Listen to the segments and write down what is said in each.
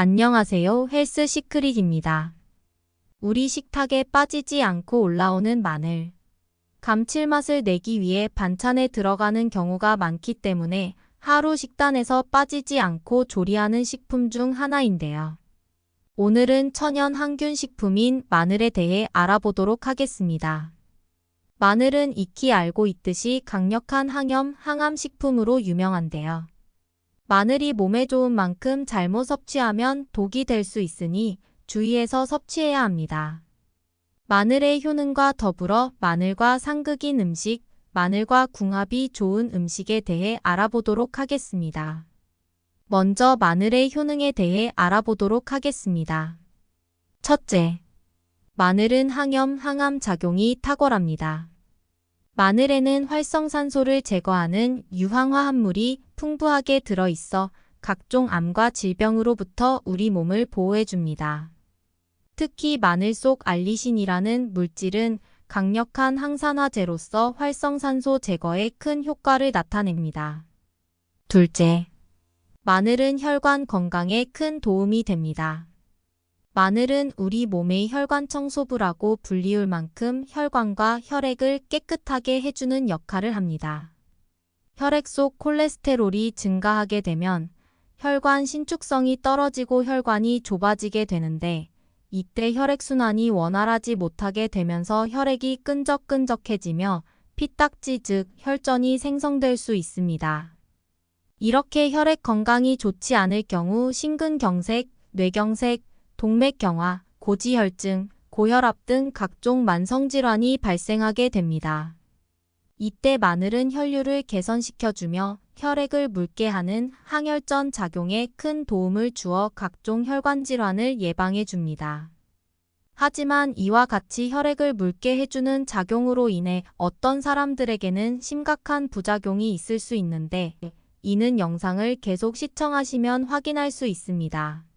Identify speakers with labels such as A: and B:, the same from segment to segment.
A: 안녕하세요. 헬스 시크릿입니다. 우리 식탁에 빠지지 않고 올라오는 마늘. 감칠맛을 내기 위해 반찬에 들어가는 경우가 많기 때문에 하루 식단에서 빠지지 않고 조리하는 식품 중 하나인데요. 오늘은 천연 항균 식품인 마늘에 대해 알아보도록 하겠습니다. 마늘은 익히 알고 있듯이 강력한 항염, 항암 식품으로 유명한데요. 마늘이 몸에 좋은 만큼 잘못 섭취하면 독이 될 수 있으니 주의해서 섭취해야 합니다. 마늘의 효능과 더불어 마늘과 상극인 음식, 마늘과 궁합이 좋은 음식에 대해 알아보도록 하겠습니다. 먼저 마늘의 효능에 대해 알아보도록 하겠습니다. 첫째, 마늘은 항염, 항암 작용이 탁월합니다. 마늘에는 활성산소를 제거하는 유황화 합물이 풍부하게 들어있어 각종 암과 질병으로부터 우리 몸을 보호해줍니다. 특히 마늘 속 알리신이라는 물질은 강력한 항산화제로서 활성산소 제거에 큰 효과를 나타냅니다. 둘째, 마늘은 혈관 건강에 큰 도움이 됩니다. 마늘은 우리 몸의 혈관 청소부라고 불리울 만큼 혈관과 혈액을 깨끗하게 해주는 역할을 합니다. 혈액 속 콜레스테롤이 증가하게 되면 혈관 신축성이 떨어지고 혈관이 좁아지게 되는데 이때 혈액순환이 원활하지 못하게 되면서 혈액이 끈적끈적해지며 피딱지 즉 혈전이 생성될 수 있습니다. 이렇게 혈액 건강이 좋지 않을 경우 심근경색, 뇌경색, 동맥경화, 고지혈증, 고혈압 등 각종 만성질환이 발생하게 됩니다. 이때 마늘은 혈류를 개선시켜주며 혈액을 묽게 하는 항혈전 작용에 큰 도움을 주어 각종 혈관 질환을 예방해 줍니다. 하지만 이와 같이 혈액을 묽게 해주는 작용으로 인해 어떤 사람들에게는 심각한 부작용이 있을 수 있는데 이는 영상을 계속 시청하시면 확인할 수 있습니다.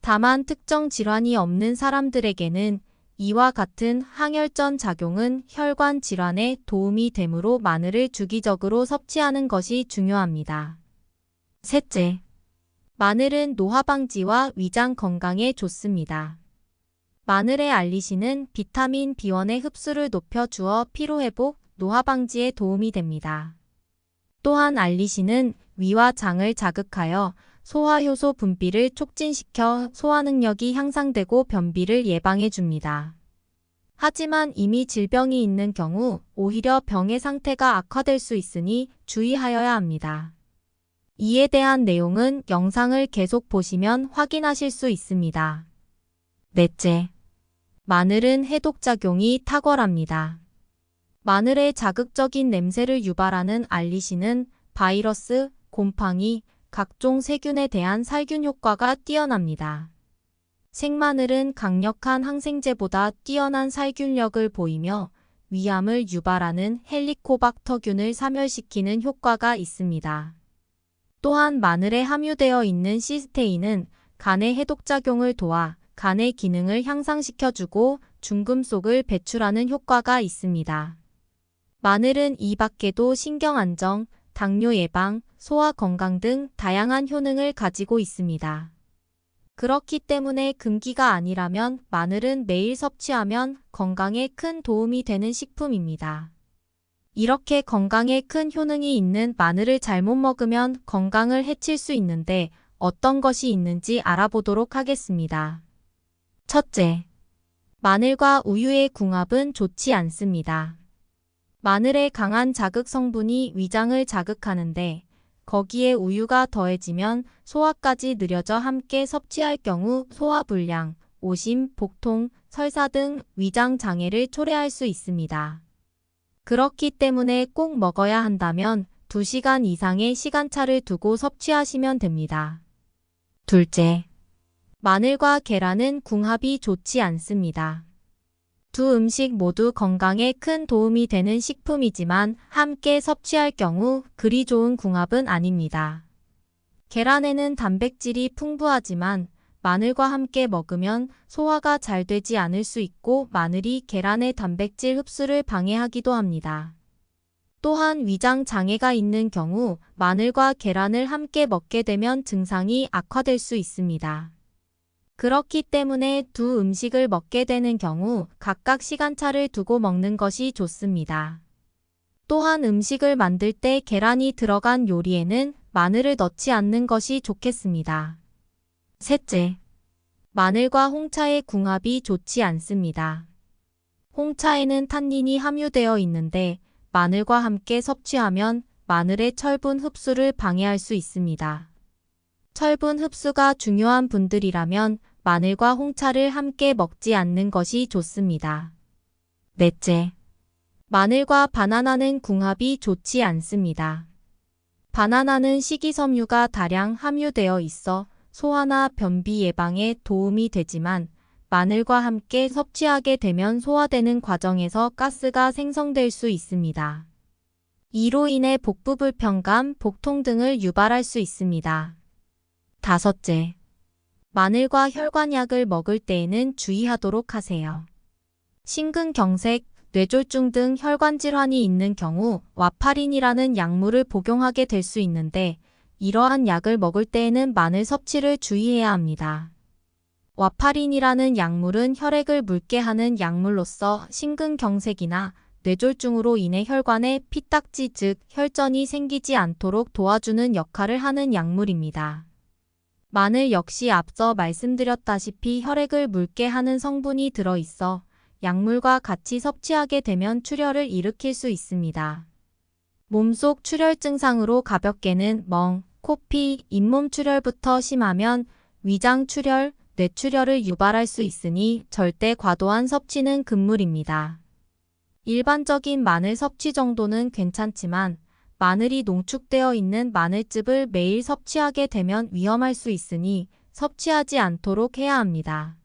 A: 다만 특정 질환이 없는 사람들에게는 이와 같은 항혈전 작용은 혈관 질환에 도움이 되므로 마늘을 주기적으로 섭취하는 것이 중요합니다. 셋째, 마늘은 노화 방지와 위장 건강에 좋습니다. 마늘의 알리신은 비타민 B1의 흡수를 높여 주어 피로 회복, 노화 방지에 도움이 됩니다. 또한 알리신은 위와 장을 자극하여 소화효소 분비를 촉진시켜 소화 능력이 향상되고 변비를 예방해 줍니다. 하지만 이미 질병이 있는 경우 오히려 병의 상태가 악화될 수 있으니 주의하여야 합니다. 이에 대한 내용은 영상을 계속 보시면 확인하실 수 있습니다. 넷째, 마늘은 해독작용이 탁월합니다. 마늘의 자극적인 냄새를 유발하는 알리신은 바이러스, 곰팡이, 각종 세균에 대한 살균 효과가 뛰어납니다. 생마늘은 강력한 항생제보다 뛰어난 살균력을 보이며 위암을 유발하는 헬리코박터균을 사멸시키는 효과가 있습니다. 또한 마늘에 함유되어 있는 시스테인은 간의 해독작용을 도와 간의 기능을 향상시켜주고 중금속을 배출하는 효과가 있습니다. 마늘은 이 밖에도 신경안정, 당뇨 예방, 소화 건강 등 다양한 효능을 가지고 있습니다. 그렇기 때문에 금기가 아니라면 마늘은 매일 섭취하면 건강에 큰 도움이 되는 식품입니다. 이렇게 건강에 큰 효능이 있는 마늘을 잘못 먹으면 건강을 해칠 수 있는데 어떤 것이 있는지 알아보도록 하겠습니다. 첫째, 마늘과 우유의 궁합은 좋지 않습니다. 마늘의 강한 자극 성분이 위장을 자극하는데 거기에 우유가 더해지면 소화까지 느려져 함께 섭취할 경우 소화불량, 오심, 복통, 설사 등 위장 장애를 초래할 수 있습니다. 그렇기 때문에 꼭 먹어야 한다면 2시간 이상의 시간차를 두고 섭취하시면 됩니다. 둘째, 마늘과 계란은 궁합이 좋지 않습니다. 두 음식 모두 건강에 큰 도움이 되는 식품이지만 함께 섭취할 경우 그리 좋은 궁합은 아닙니다. 계란에는 단백질이 풍부하지만 마늘과 함께 먹으면 소화가 잘 되지 않을 수 있고 마늘이 계란의 단백질 흡수를 방해하기도 합니다. 또한 위장 장애가 있는 경우 마늘과 계란을 함께 먹게 되면 증상이 악화될 수 있습니다. 그렇기 때문에 두 음식을 먹게 되는 경우 각각 시간차를 두고 먹는 것이 좋습니다. 또한 음식을 만들 때 계란이 들어간 요리에는 마늘을 넣지 않는 것이 좋겠습니다. 셋째, 마늘과 홍차의 궁합이 좋지 않습니다. 홍차에는 탄닌이 함유되어 있는데 마늘과 함께 섭취하면 마늘의 철분 흡수를 방해할 수 있습니다. 철분 흡수가 중요한 분들이라면 마늘과 홍차를 함께 먹지 않는 것이 좋습니다. 넷째, 마늘과 바나나는 궁합이 좋지 않습니다. 바나나는 식이섬유가 다량 함유되어 있어 소화나 변비 예방에 도움이 되지만 마늘과 함께 섭취하게 되면 소화되는 과정에서 가스가 생성될 수 있습니다. 이로 인해 복부 불편감, 복통 등을 유발할 수 있습니다. 다섯째, 마늘과 혈관약을 먹을 때에는 주의하도록 하세요. 심근경색, 뇌졸중 등 혈관 질환이 있는 경우 와파린이라는 약물을 복용하게 될 수 있는데 이러한 약을 먹을 때에는 마늘 섭취를 주의해야 합니다. 와파린이라는 약물은 혈액을 묽게 하는 약물로서 심근경색이나 뇌졸중으로 인해 혈관에 피딱지 즉 혈전이 생기지 않도록 도와주는 역할을 하는 약물입니다. 마늘 역시 앞서 말씀드렸다시피 혈액을 묽게 하는 성분이 들어있어 약물과 같이 섭취하게 되면 출혈을 일으킬 수 있습니다. 몸속 출혈 증상으로 가볍게는 멍, 코피, 잇몸 출혈부터 심하면 위장 출혈, 뇌출혈을 유발할 수 있으니 절대 과도한 섭취는 금물입니다. 일반적인 마늘 섭취 정도는 괜찮지만 마늘이 농축되어 있는 마늘즙을 매일 섭취하게 되면 위험할 수 있으니 섭취하지 않도록 해야 합니다.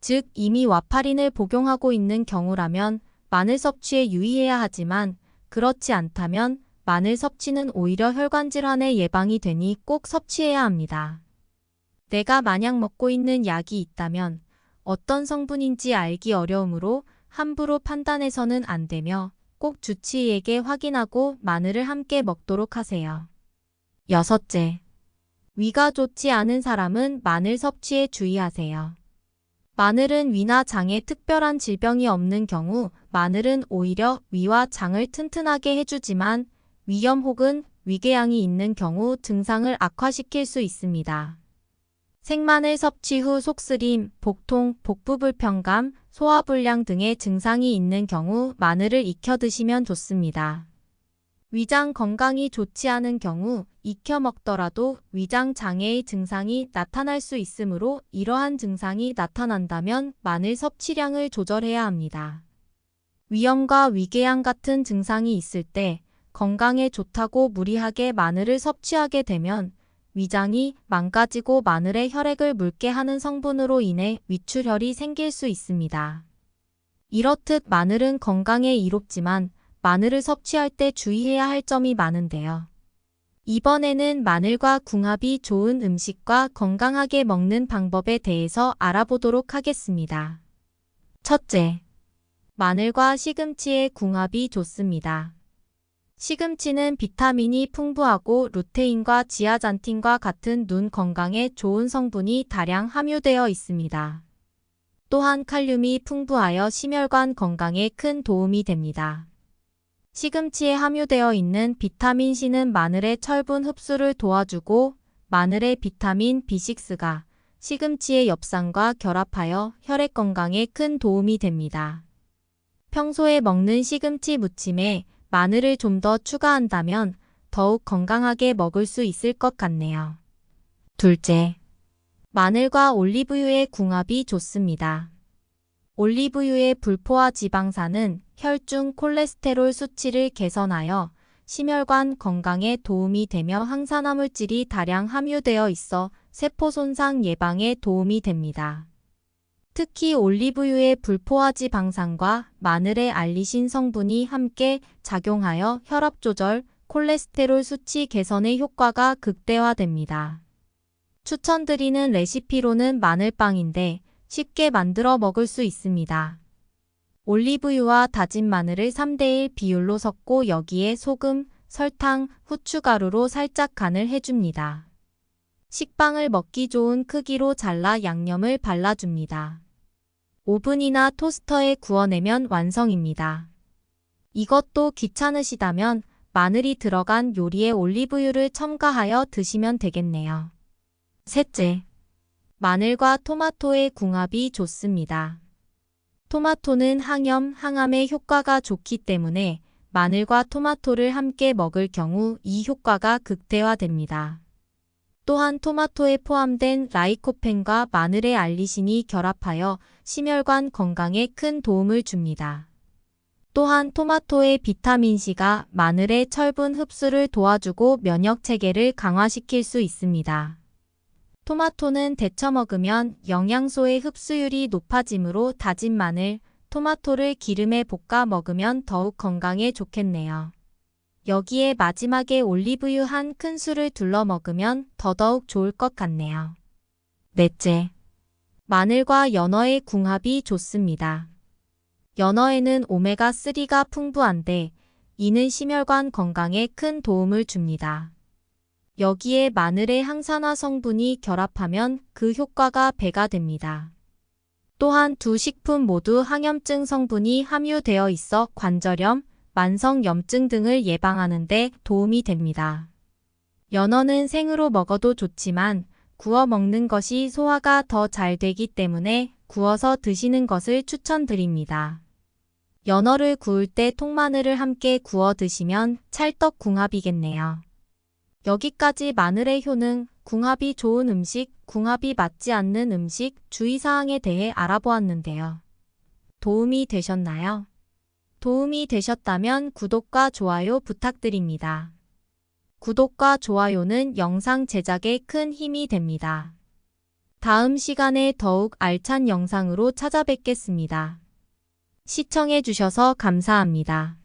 A: 즉 이미 와파린을 복용하고 있는 경우라면 마늘 섭취에 유의해야 하지만 그렇지 않다면 마늘 섭취는 오히려 혈관 질환의 예방이 되니 꼭 섭취해야 합니다. 내가 만약 먹고 있는 약이 있다면 어떤 성분인지 알기 어려우므로 함부로 판단해서는 안 되며 꼭 주치의에게 확인하고 마늘을 함께 먹도록 하세요. 여섯째. 위가 좋지 않은 사람은 마늘 섭취에 주의하세요. 마늘은 위나 장에 특별한 질병이 없는 경우 마늘은 오히려 위와 장을 튼튼하게 해주지만 위염 혹은 위궤양이 있는 경우 증상을 악화시킬 수 있습니다. 생마늘 섭취 후 속쓰림, 복통, 복부 불편감, 소화불량 등의 증상이 있는 경우 마늘을 익혀 드시면 좋습니다. 위장 건강이 좋지 않은 경우 익혀 먹더라도 위장 장애의 증상이 나타날 수 있으므로 이러한 증상이 나타난다면 마늘 섭취량을 조절해야 합니다. 위염과 위궤양 같은 증상이 있을 때 건강에 좋다고 무리하게 마늘을 섭취하게 되면 위장이 망가지고 마늘의 혈액을 묽게 하는 성분으로 인해 위출혈이 생길 수 있습니다. 이렇듯 마늘은 건강에 이롭지만 마늘을 섭취할 때 주의해야 할 점이 많은데요. 이번에는 마늘과 궁합이 좋은 음식과 건강하게 먹는 방법에 대해서 알아보도록 하겠습니다. 첫째, 마늘과 시금치의 궁합이 좋습니다. 시금치는 비타민이 풍부하고 루테인과 지아잔틴과 같은 눈 건강에 좋은 성분이 다량 함유되어 있습니다. 또한 칼륨이 풍부하여 심혈관 건강에 큰 도움이 됩니다. 시금치에 함유되어 있는 비타민 C는 마늘의 철분 흡수를 도와주고 마늘의 비타민 B6가 시금치의 엽산과 결합하여 혈액 건강에 큰 도움이 됩니다. 평소에 먹는 시금치 무침에 마늘을 좀 더 추가한다면 더욱 건강하게 먹을 수 있을 것 같네요. 둘째, 마늘과 올리브유의 궁합이 좋습니다. 올리브유의 불포화 지방산은 혈중 콜레스테롤 수치를 개선하여 심혈관 건강에 도움이 되며 항산화 물질이 다량 함유되어 있어 세포 손상 예방에 도움이 됩니다. 특히 올리브유의 불포화 지방산과 마늘의 알리신 성분이 함께 작용하여 혈압 조절, 콜레스테롤 수치 개선의 효과가 극대화됩니다. 추천드리는 레시피로는 마늘빵인데 쉽게 만들어 먹을 수 있습니다. 올리브유와 다진 마늘을 3대1 비율로 섞고 여기에 소금, 설탕, 후춧가루로 살짝 간을 해줍니다. 식빵을 먹기 좋은 크기로 잘라 양념을 발라줍니다. 오븐이나 토스터에 구워내면 완성입니다. 이것도 귀찮으시다면 마늘이 들어간 요리에 올리브유를 첨가하여 드시면 되겠네요. 셋째, 마늘과 토마토의 궁합이 좋습니다. 토마토는 항염, 항암에 효과가 좋기 때문에 마늘과 토마토를 함께 먹을 경우 이 효과가 극대화됩니다. 또한 토마토에 포함된 라이코펜과 마늘의 알리신이 결합하여 심혈관 건강에 큰 도움을 줍니다. 또한 토마토의 비타민C가 마늘의 철분 흡수를 도와주고 면역 체계를 강화시킬 수 있습니다. 토마토는 데쳐 먹으면 영양소의 흡수율이 높아지므로 다진 마늘, 토마토를 기름에 볶아 먹으면 더욱 건강에 좋겠네요. 여기에 마지막에 올리브유 한 큰술을 둘러 먹으면 더더욱 좋을 것 같네요. 넷째, 마늘과 연어의 궁합이 좋습니다. 연어에는 오메가3가 풍부한데 이는 심혈관 건강에 큰 도움을 줍니다. 여기에 마늘의 항산화 성분이 결합하면 그 효과가 배가 됩니다. 또한 두 식품 모두 항염증 성분이 함유되어 있어 관절염, 만성 염증 등을 예방하는 데 도움이 됩니다. 연어는 생으로 먹어도 좋지만 구워 먹는 것이 소화가 더 잘 되기 때문에 구워서 드시는 것을 추천드립니다. 연어를 구울 때 통마늘을 함께 구워 드시면 찰떡 궁합이겠네요. 여기까지 마늘의 효능, 궁합이 좋은 음식, 궁합이 맞지 않는 음식, 주의사항에 대해 알아보았는데요. 도움이 되셨나요? 도움이 되셨다면 구독과 좋아요 부탁드립니다. 구독과 좋아요는 영상 제작에 큰 힘이 됩니다. 다음 시간에 더욱 알찬 영상으로 찾아뵙겠습니다. 시청해주셔서 감사합니다.